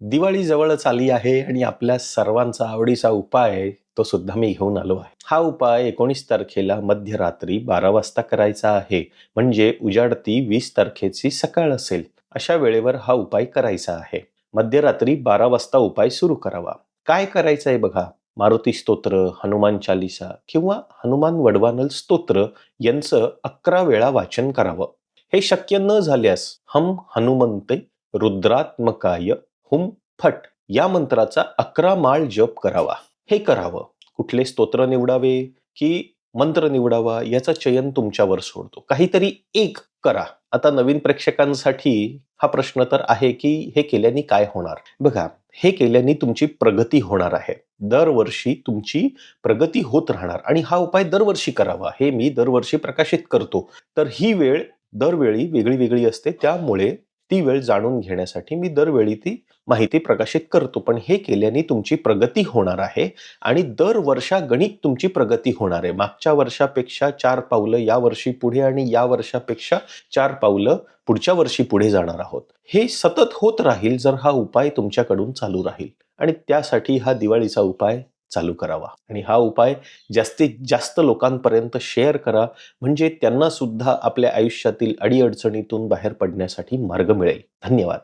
दिवाळी जवळच आली आहे आणि आपल्या सर्वांचा आवडीचा उपाय तो सुद्धा मी घेऊन आलो आहे. हा उपाय एकोणीस तारखेला मध्यरात्री बारा वाजता करायचा आहे. म्हणजे उजाडती वीस तारखेची सकाळ असेल. अशा वेळेवर हा उपाय करायचा आहे. मध्यरात्री बारा वाजता उपाय सुरू करावा. काय करायचं आहे बघा? मारुती स्तोत्र हनुमान चालिसा किंवा हनुमान वडवानल स्तोत्र यांचं अकरा वेळा वाचन करावं. हे शक्य न झाल्यास हम हनुमंते रुद्रात्मकाय हुम फट या मंत्राचा अकरा माळ जप करावा. हे करावं. कुठले स्तोत्र निवडावे की मंत्र निवडावा याचं चयन तुमच्यावर सोडतो. काहीतरी एक करा. आता नवीन प्रेक्षकांसाठी हा प्रश्न तर आहे की हे केल्याने काय होणार? बघा हे केल्याने तुमची प्रगती होणार आहे. दरवर्षी तुमची प्रगती होत राहणार आणि हा उपाय दरवर्षी करावा. हे मी दरवर्षी प्रकाशित करतो. तर ही वेळ दरवेळी वेगळी वेगळी असते. त्यामुळे ती वेळ जाणून घेण्यासाठी मी दरवेळी ती माहिती प्रकाशित करतो. पण हे केल्याने तुमची प्रगती होणार आहे आणि दर वर्षा गणित तुमची प्रगती होणार आहे. मागच्या वर्षापेक्षा चार पावलं या वर्षी पुढे आणि या वर्षापेक्षा चार पावलं पुढच्या वर्षी पुढे जाणार आहोत. हे सतत होत राहील जर हा उपाय तुमच्याकडून चालू राहील. आणि त्यासाठी हा दिवाळीचा उपाय चालू करावा. आणि हा उपाय जास्तीत जास्त लोकांपर्यंत शेअर करा. म्हणजे त्यांना सुद्धा आपल्या आयुष्यातील अडीअडचणीतून बाहेर पडण्यासाठी मार्ग मिळेल. धन्यवाद.